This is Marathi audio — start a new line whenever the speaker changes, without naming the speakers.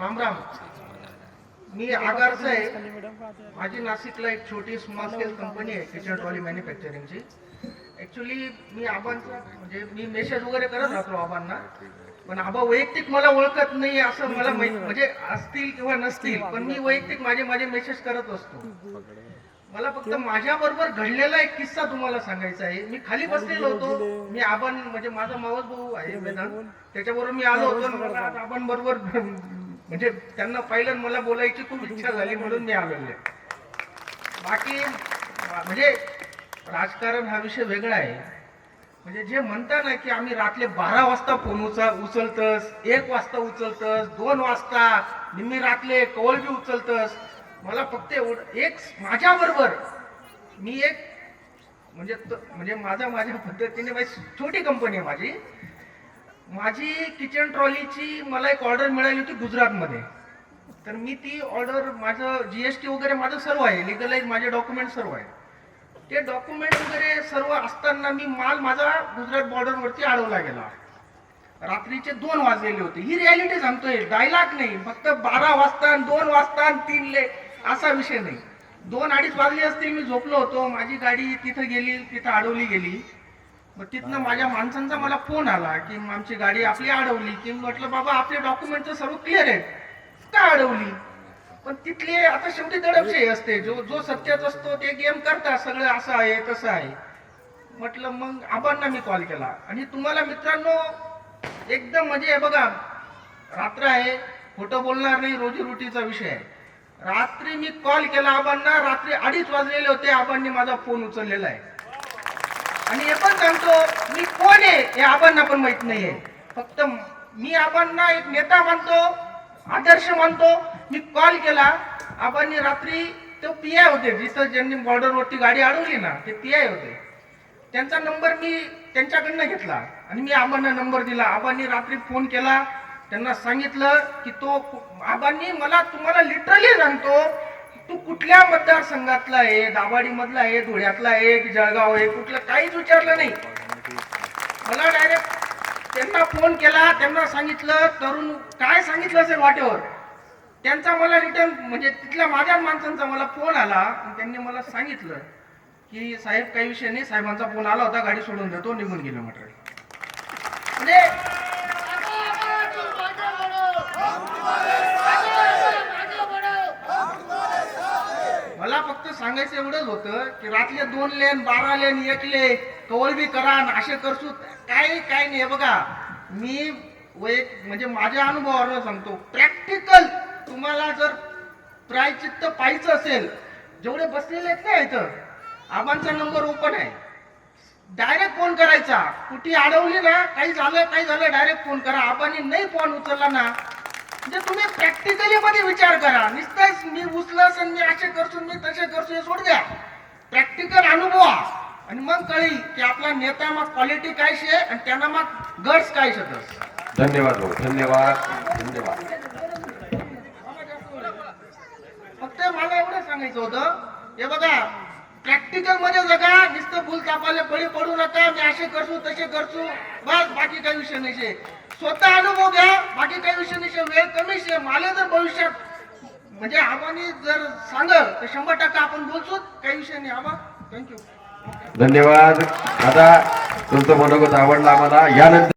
राम राम. मी आगारचा आहे. माझी नाशिकला एक छोटी स्मॉल स्केल कंपनी आहे किचन ट्रॉली मॅन्युफॅक्चरिंगची ऍक्च्युली मी आबांचा म्हणजे मी मेसेज वगैरे करत राहतो आबांना. पण आबा वैयक्तिक मला ओळखत नाही असं मला माहीत म्हणजे असतील किंवा नसतील पण मी वैयक्तिक माझे माझे मेसेज करत असतो. मला फक्त माझ्या बरोबर घडलेला एक किस्सा तुम्हाला सांगायचा आहे. मी खाली बसलेलो होतो. मी आबां म्हणजे माझा मावस भाऊ आहे वेदांत. त्याच्याबरोबर मी आलो होतो. आज आबांबरोबर म्हणजे त्यांना पाहिलं मला बोलायची खूप इच्छा झाली म्हणून मी आलेलो बाकी म्हणजे राजकारण हा विषय वेगळा आहे. म्हणजे जे म्हणता ना की आम्ही रात्री बारा वाजता फोन उचल उचलतस एक वाजता उचलतस दोन वाजता निम्मी रातले कवळ बी उचलतस मला फक्त एवढं एक माझ्याबरोबर मी एक म्हणजे त- म्हणजे माझा माझ्या पद्धतीने म्हणजे छोटी कंपनी आहे माझी. माझी किचन ट्रॉलीची मला एक ऑर्डर मिळाली होती गुजरातमध्ये. तर मी ती ऑर्डर माझं जी एस टी वगैरे माझं सर्व आहे लिगलाइज माझे डॉक्युमेंट सर्व आहे. ते डॉक्युमेंट वगैरे सर्व असताना मी माल माझा गुजरात बॉर्डरवरती अडवला गेला. रात्रीचे दोन वाजलेले होते. ही रियालिटी सांगतोय डायलॉग नाही. फक्त बारा वाजता दोन वाजता तीन ले असा विषय नाही. दोन अडीच वाजले असतील मी झोपलो होतो. माझी गाडी तिथं गेली तिथं अडवली गेली. मग तिथनं माझ्या माणसांचा मला फोन आला की आमची गाडी आपली अडवली. की म्हटलं बाबा आपले डॉक्युमेंट सर्व क्लिअर आहेत. का अडवली? पण तिथले आता शेवटी दडपशाही असते. जो जो सत्यात असतो ते गेम करतात. सगळं असं आहे तसं आहे. म्हटलं मग आबांना मी कॉल केला. आणि तुम्हाला मित्रांनो एकदम म्हणजे बघा रात्र आहे. खोटं बोलणार नाही रोजीरोटीचा विषय आहे. रात्री मी कॉल केला आबांना रात्री अडीच वाजलेले होते आबांनी माझा फोन उचललेला आहे. आणि हे पण सांगतो मी कोण आहे हे आबांना पण माहीत नाहीये फक्त मी आबांना एक नेता मानतो आदर्श मानतो. मी कॉल केला आबांनी रात्री तो पी आय होते जिथं ज्यांनी बॉर्डरवरती गाडी अडवली ना ते पी आय होते. त्यांचा नंबर मी त्यांच्याकडनं घेतला आणि मी आबांना नंबर दिला. आबांनी रात्री फोन केला त्यांना सांगितलं की तो बाबांनी मला तुम्हाला लिटरली सांगतो तू कुठल्या मतदारसंघातला आहे दाबाडी मधला आहे धुळ्यातला आहे की जळगाव आहे कुठलं काहीच विचारलं नाही. मला डायरेक्ट त्यांना फोन केला त्यांना सांगितलं तरुण काय सांगितलं असेल वाटेवर? त्यांचा मला रिटर्न म्हणजे तिथल्या माझ्या माणसांचा मला फोन आला आणि त्यांनी मला सांगितलं की साहेब काही विषय नाही साहेबांचा फोन आला होता गाडी सोडून देतो निघून गेलो म्हटलं. म्हणजे सांगायचं एवढंच होतं की रात्री दोन लेन बारा लेन एक ले कवळ बी करा असे करसू. काही काय नाही. बघा मी वैयक म्हणजे माझ्या अनुभवावर सांगतो. प्रॅक्टिकल तुम्हाला जर प्रायचित्त पाहायचं असेल जेवढे बसलेले आहेत ना इथं आबांचा नंबर ओपन आहे. डायरेक्ट फोन करायचा. कुठे अडवली ना काही झालं काही झालं डायरेक्ट फोन करा. आबांनी नाही फोन उचलला ना म्हणजे तुम्ही प्रॅक्टिकली मध्ये विचार करा. नुसतंच मी उचलस आणि मी असे करतो मी तसे करतो हे सोड द्या. प्रॅक्टिकल अनुभवा आणि मग कळी की आपला नेता मग क्वालिटी काय शे आणि त्यांना मग गट्स काय शकत
धन्यवाद भाऊ. धन्यवाद. धन्यवाद.
फक्त मला एवढं सांगायचं होतं. हे बघा प्रॅक्टिकलमध्ये जगा नुसतं फुल तापाले पळी पडू नका मी असे करतो तसे करतो. बस बाकी काही विषय नाही शे. स्वतः अनुभव घ्या बाकी काही विषय नाही वेळ कमी शे मला जर भविष्यात म्हणजे आबानी जर सांगल तर शंभर टक्का आपण बोलतो. काही विषय नाही. आबा थँक्यू
धन्यवाद. दादा तुमचं मनोगत आवडलं आम्हाला. यानंतर